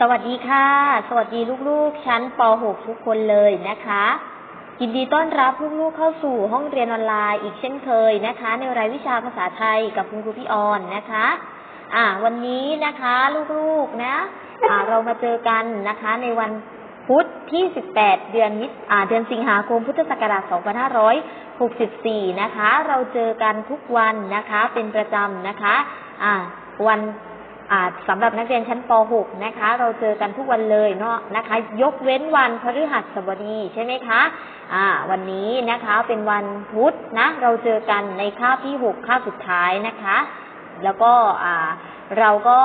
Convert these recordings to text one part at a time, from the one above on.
สวัสดีค่ะ สวัสดีลูกๆ ชั้นป .6 ทุกคนเลยนะคะ ยินดีต้อนรับลูกๆเข้าสู่ห้องเรียนออนไลน์อีกเช่นเคยนะคะ ในรายวิชาภาษาไทยกับคุณครูพี่ออนนะคะ อ่า วันนี้นะคะลูกๆนะ อ่า เรามาเจอกันนะคะ ในวันพุธที่ 18 เดือนมิอ่าเดือนสิงหาคมพุทธศักราช 2564 นะคะ เราเจอกันทุกวันนะคะ เป็นประจำนะคะ อ่า วัน สำหรับนักเรียนชั้นป .6 นะคะ เราเจอกันทุกวันเลยเนาะนะคะ ยกเว้นวันพฤหัสบดีใช่ไหมคะอ่าวันนี้นะคะเป็นวันพุธนะ เราเจอกันในคาบที่ 6 คาบสุดท้ายนะคะ แล้วก็เราก็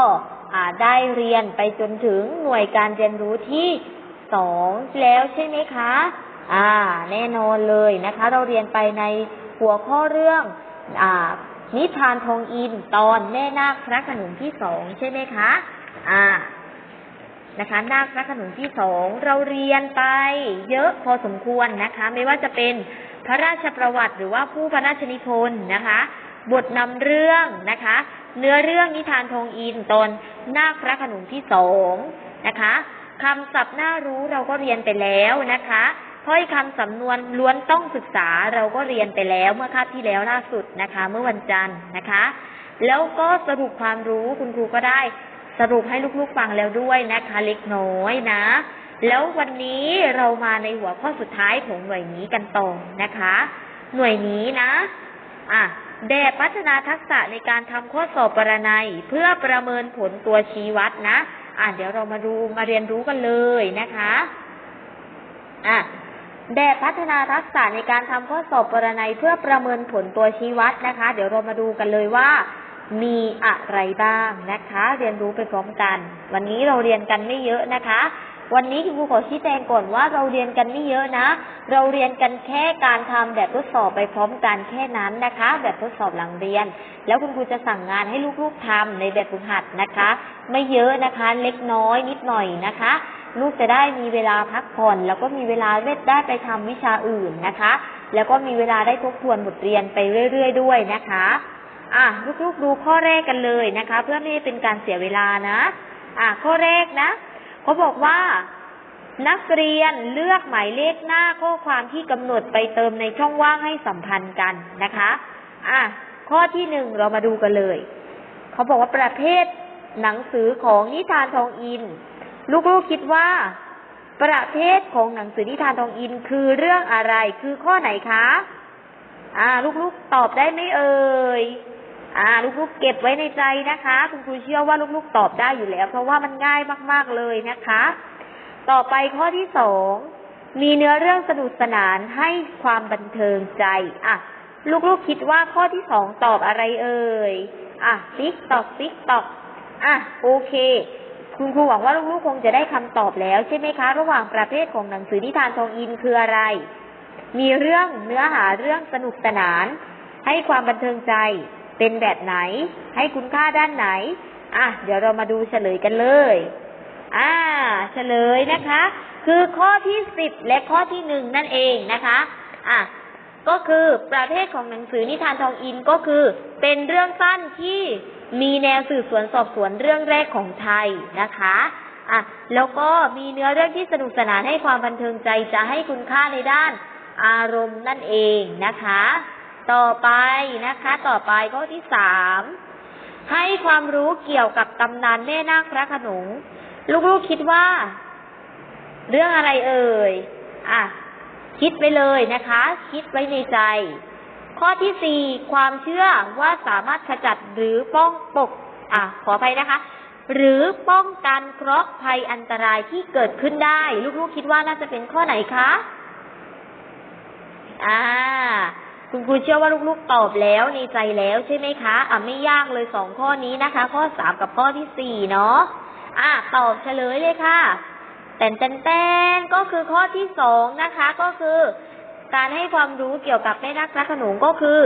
ได้เรียนไปจนถึงหน่วยการเรียนรู้ที่สองแล้วใช่ไหมคะ อ่า แน่นอนเลยนะคะ เราเรียนไปในหัวข้อเรื่องอ่า นิทานทองอินตอนแม่นาคพระขนงที่สองใช่ไหมคะ อ่า นะคะ นาคพระขนงที่สองเราเรียนไป เยอะพอสมควรนะคะ ไม่ว่าจะเป็นพระราชประวัติหรือว่าผู้พระราชนิพนธ์นะคะ บทนำเรื่องนะคะ เนื้อเรื่องนิทานทองอินตอนนาคพระขนงที่สองนะคะคำศัพท์น่ารู้เราก็เรียนไปแล้วนะคะ ถ้อยคำสำนวนล้วนต้องศึกษาเราก็เรียนไปแล้วเมื่อคาบที่แล้วล่าสุดนะคะ เมื่อวันจันทร์นะคะ แล้วก็สรุปความรู้คุณครูก็ได้สรุปให้ลูกๆฟังแล้วด้วยนะคะ เล็กน้อยนะ แล้ววันนี้เรามาในหัวข้อสุดท้ายของหน่วยนี้กันต่อนะคะ หน่วยนี้นะอะแบบพัฒนาทักษะในการทำข้อสอบปรนัยเพื่อประเมินผลตัวชี้วัดนะ อะเดี๋ยวเรามาดูมาเรียนรู้กันเลยนะคะ อะ แบบพัฒนาทักษะในการทำข้อสอบปรนัยเพื่อประเมินผลตัวชี้วัดนะคะ เดี๋ยวเรามาดูกันเลยว่า มีอะไรบ้างนะคะ เรียนรู้ไปพร้อมกัน วันนี้เราเรียนกันไม่เยอะนะคะ วันนี้คุณครูขอชี้แจงก่อนว่าเราเรียนกันไม่เยอะนะ เราเรียนกันแค่การทำแบบทดสอบไปพร้อมกันแค่นั้นนะคะ แบบทดสอบหลังเรียน แล้วคุณครูจะสั่งงานให้ลูกๆทำในแบบฝึกหัดนะคะ ไม่เยอะนะคะ เล็กน้อยนิดหน่อยนะคะ ลูกจะได้มีเวลาพักผ่อน แล้วก็มีเวลาได้ไปทำวิชาอื่นนะคะ แล้วก็มีเวลาได้ทบทวนบทเรียนไปเรื่อย ๆ ด้วยนะคะอะลูกๆดูข้อแรกกันเลยนะคะ เพื่อไม่ให้เป็นการเสียเวลานะ อะข้อแรกนะ เขาบอกว่า นักเรียนเลือกหมายเลขหน้าข้อความที่กำหนดไปเติมในช่องว่างให้สัมพันธ์กันนะคะ อะ ข้อที่หนึ่งเรามาดูกันเลย เขาบอกว่าประเภทหนังสือของนิทานทองอิน ลูกๆคิดว่า ประเภทของหนังสือนิทานทองอินคือเรื่องอะไร คือข้อไหนคะ อ่า ลูกๆตอบได้ไหมเอ่ย อ่า ลูกๆ เก็บไว้ในใจนะคะ คุณครูเชื่อว่าลูกๆ ตอบได้อยู่แล้ว เพราะว่ามันง่ายมากๆเลยนะคะ ต่อไปข้อที่สองมีเนื้อเรื่องสนุกสนานให้ความบันเทิงใจ อะ ลูกๆ คิดว่าข้อที่สองตอบอะไรเอ่ย อะติ๊กตอกติ๊กตอก อะ โอเค คุณครูหวังว่าลูกๆ คงจะได้คำตอบแล้วใช่ไหมคะ ระหว่างประเภทของหนังสือนิทานทองอินคืออะไร มีเรื่องเนื้อหาเรื่องสนุกสนาน ให้ความบันเทิงใจ เป็นแบบไหน ให้คุณค่าด้านไหน อะ เดี๋ยวเรามาดูเฉลยกันเลย อ่า เฉลยนะคะ คือข้อที่สิบและข้อที่หนึ่งนั่นเองนะคะ อะ ก็คือประเภทของหนังสือนิทานทองอินก็คือ เป็นเรื่องสั้นที่มีแนวสืบสวนสอบสวนเรื่องแรกของไทยนะคะอะแล้วก็มีเนื้อเรื่องที่สนุกสนานให้ความบันเทิงใจจะให้คุณค่าในด้านอารมณ์นั่นเองนะคะ ต่อไปนะคะ ต่อไปข้อที่สามให้ความรู้เกี่ยวกับตำนานแม่นาคพระขนงลูกๆคิดว่า เรื่องอะไรเอ่ยอะคิดไปเลยนะคะ คิดไว้ในใจ ข้อที่สี่ความเชื่อว่าสามารถขจัดหรือป้องปก อะ ขออภัยนะคะ หรือป้องกันเคราะห์ภัยอันตรายที่เกิดขึ้นได้ ลูกๆคิดว่าน่าจะเป็นข้อไหนคะ อ่า คุณครูเชื่อว่าลูกๆตอบแล้วในใจแล้วใช่ไหมคะ อะไม่ยากเลยสองข้อนี้นะคะ ข้อสามกับข้อที่สี่เนาะอะตอบเฉลยเลยค่ะแต่นแตนก็คือข้อที่สองนะคะ ก็คือ การให้ความรู้เกี่ยวกับแม่นาคพระโขนงก็คือ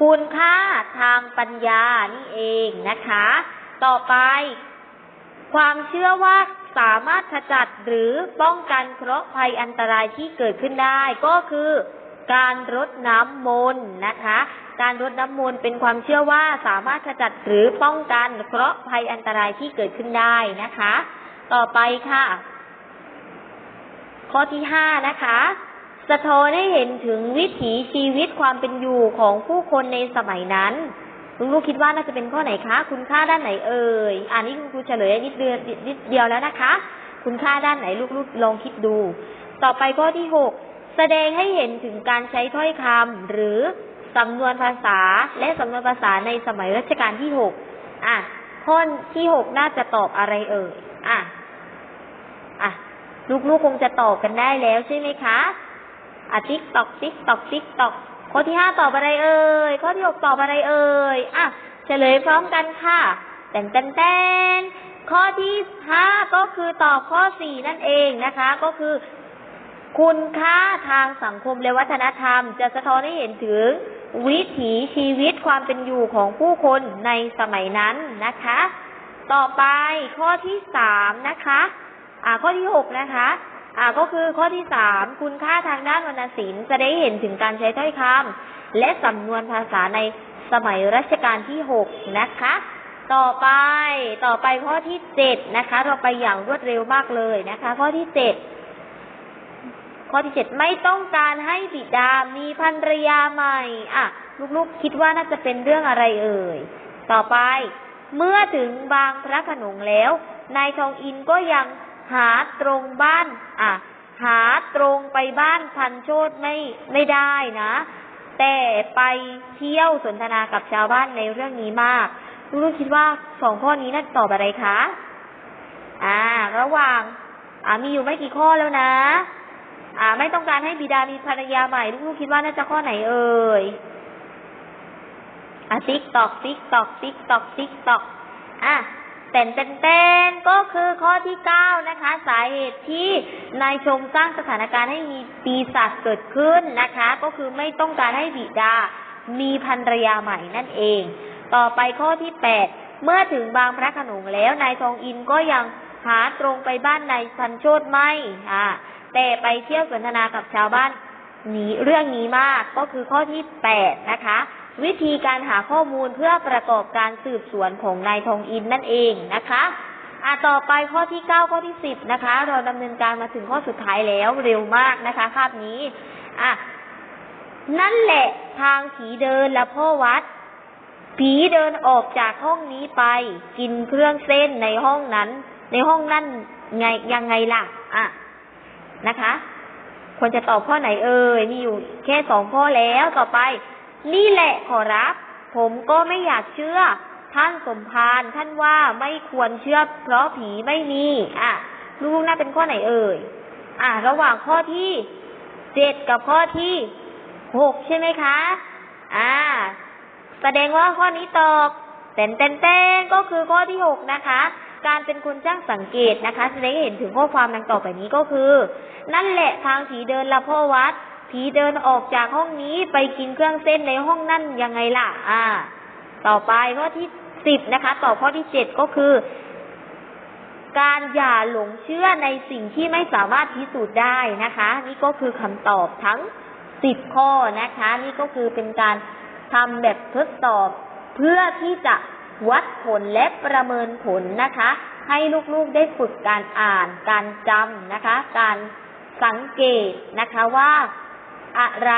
คุณค่าทางปัญญานี่เองนะคะ ต่อไป ความเชื่อว่าสามารถขจัดหรือป้องกันเคราะห์ภัยอันตรายที่เกิดขึ้นได้ก็คือ การรดน้ำมนต์นะคะ การรดน้ำมนต์เป็นความเชื่อว่าสามารถขจัดหรือป้องกันเคราะห์ภัยอันตรายที่เกิดขึ้นได้นะคะ ต่อไปค่ะ ข้อที่ห้านะคะสะท้อนให้เห็นถึงวิถีชีวิตความเป็นอยู่ของผู้คนในสมัยนั้นลูกๆคิดว่าน่าจะเป็นข้อไหนคะ คุณค่าด้านไหนเอ่ยอันนี้คุณครูเฉลยนิดเดียวนิดเดียวแล้วนะคะ คุณค่าด้านไหนลูกๆลองคิดดู ต่อไปข้อที่หก แสดงให้เห็นถึงการใช้ถ้อยคำหรือสำนวนภาษาและสำนวนภาษาในสมัยรัชกาลที่หกอะข้อที่หกน่าจะตอบอะไรเอ่ยอะอะลูกๆคงจะตอบกันได้แล้วใช่ไหมคะอะติ๊กตอกติ๊กตอกติ๊กตอกข้อที่ห้าตอบอะไรเอ่ยข้อที่หกตอบอะไรเอ่ยอะเฉลยพร้อมกันค่ะแตนแตนแตนข้อที่ห้าก็คือตอบข้อสี่นั่นเองนะคะ ก็คือ คุณค่าทางสังคมและวัฒนธรรม จะสะท้อนให้เห็นถึง วิถีชีวิตความเป็นอยู่ของผู้คนในสมัยนั้นนะคะ ต่อไปข้อที่สามนะคะ อ่า ข้อที่หกนะคะอ่าก็คือข้อที่สามคุณค่าทางด้านวรรณศิลป์จะได้เห็นถึงการใช้ถ้อยคำและสำนวนภาษาในสมัยรัชกาลที่หกนะคะ ต่อไปต่อไปข้อที่เจ็ดนะคะ เราไปอย่างรวดเร็วมากเลยนะคะ ข้อที่เจ็ด ข้อที่เจ็ดไม่ต้องการให้บิดามีภรรยาใหม่ อะ ลูกๆคิดว่าน่าจะเป็นเรื่องอะไรเอ่ย ต่อไป เมื่อถึงบางพระขนงแล้ว นายทองอินก็ยังหาตรงบ้าน อะ หาตรงไปบ้านพันโชดไม่ไม่ได้นะ แต่ไปเที่ยวสนทนากับชาวบ้านในเรื่องนี้มาก ลูกๆคิดว่าสองข้อนี้น่าตอบอะไรคะ อ่า ระหว่าง อ่ามีอยู่ไม่กี่ข้อแล้วนะ อ่า ไม่ต้องการให้บิดามีภรรยาใหม่ลูกๆคิดว่าน่าจะข้อไหนเอ่ยอะติ๊กตอกติ๊กตอกติ๊กตอกติ๊กตอกอะเต้นเต้นเต้นก็คือข้อที่เก้านะคะ สาเหตุที่นายชมสร้างสถานการณ์ให้มีปีศาจเกิดขึ้นนะคะ ก็คือไม่ต้องการให้บิดามีภรรยาใหม่นั่นเอง ต่อไปข้อที่แปดเมื่อถึงบางพระขนงแล้วนายทองอินก็ยังหาตรงไปบ้านนายพันโชดไม่อ่า แต่ไปเที่ยวสนทนากับชาวบ้านนี้เรื่องนี้มากก็คือข้อที่แปดนะคะ วิธีการหาข้อมูลเพื่อประกอบการสืบสวนของนายทองอินนั่นเองนะคะอะต่อไปข้อที่เก้าข้อที่สิบนะคะ เราดำเนินการมาถึงข้อสุดท้ายแล้วเร็วมากนะคะ ภาพนี้อะนั่นแหละทางผีเดินและพ่อวัด ผีเดินออกจากห้องนี้ไป กินเครื่องเส้นในห้องนั้น ในห้องนั่นไงยังไงล่ะ อะ นะคะ ควรจะตอบข้อไหนเอ่ย มีอยู่แค่สองข้อแล้วต่อไป นี่แหละขอรับ ผมก็ไม่อยากเชื่อ ท่านสมภารท่านว่าไม่ควรเชื่อ เพราะผีไม่มี อะ ลูกๆน่าเป็นข้อไหนเอ่ย อะ ระหว่างข้อที่เจ็ดกับข้อที่หกใช่ไหมคะ อ่า แสดงว่าข้อนี้ตอบเต้นเต้นเต้นก็คือข้อที่หกนะคะ การเป็นคนช่างสังเกตนะคะแสดงให้เห็นถึงข้อความดังต่อไปนี้ก็คือ นั่นแหละทางผีเดินละพ่อวัด ผีเดินออกจากห้องนี้ไปกินเครื่องเส้นในห้องนั่นยังไงล่ะ อ่า ต่อไปข้อที่สิบนะคะ ต่อข้อที่เจ็ดก็คือ การอย่าหลงเชื่อในสิ่งที่ไม่สามารถพิสูจน์ได้นะคะ นี่ก็คือคำตอบทั้งสิบข้อนะคะ นี่ก็คือเป็นการทำแบบทดสอบเพื่อที่จะ วัดผลและประเมินผลนะคะ ให้ลูกๆได้ฝึกการอ่าน การจำนะคะ การสังเกตนะคะว่าอะไร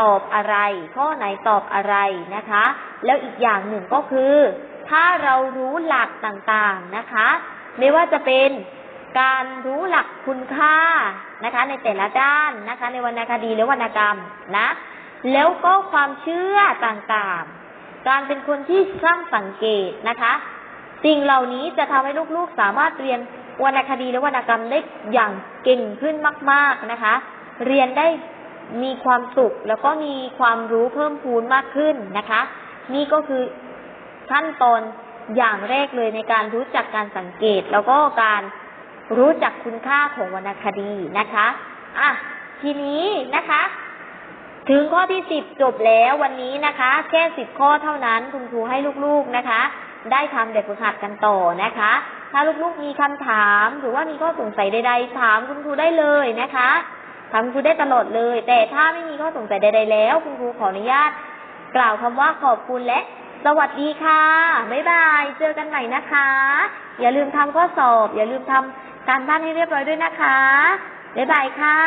ตอบอะไร ข้อไหนตอบอะไรนะคะ แล้วอีกอย่างหนึ่งก็คือ ถ้าเรารู้หลักต่างๆนะคะ ไม่ว่าจะเป็นการรู้หลักคุณค่านะคะ ในแต่ละด้านนะคะ ในวรรณคดีหรือวรรณกรรมนะ แล้วก็ความเชื่อต่างๆ การเป็นคนที่สร้างสังเกตนะคะ สิ่งเหล่านี้จะทำให้ลูกๆสามารถเรียนวรรณคดีและวรรณกรรมได้อย่างเก่งขึ้นมาก ๆนะคะ เรียนได้มีความสุขแล้วก็มีความรู้เพิ่มพูนมากขึ้นนะคะ นี่ก็คือขั้นตอนอย่างแรกเลยในการรู้จักการสังเกต แล้วก็การรู้จักคุณค่าของวรรณคดีนะคะ อะ ทีนี้นะคะ ถึงข้อที่สิบจบแล้ววันนี้นะคะ แค่สิบข้อเท่านั้นคุณครูให้ลูกๆนะคะ ได้ทำแบบฝึกหัดกันต่อนะคะ ถ้าลูกๆมีคำถามหรือว่ามีข้อสงสัยใด ๆ ถามคุณครูได้เลยนะคะถามคุณครูได้ตลอดเลย แต่ถ้าไม่มีข้อสงสัยใด ๆ แล้ว คุณครูขออนุญาต กล่าวคำว่าขอบคุณและ สวัสดีค่ะ บ๊ายบาย เจอกันใหม่นะคะ อย่าลืมทำข้อสอบ อย่าลืมทำการบ้านให้เรียบร้อยด้วยนะคะ บ๊ายบายค่ะ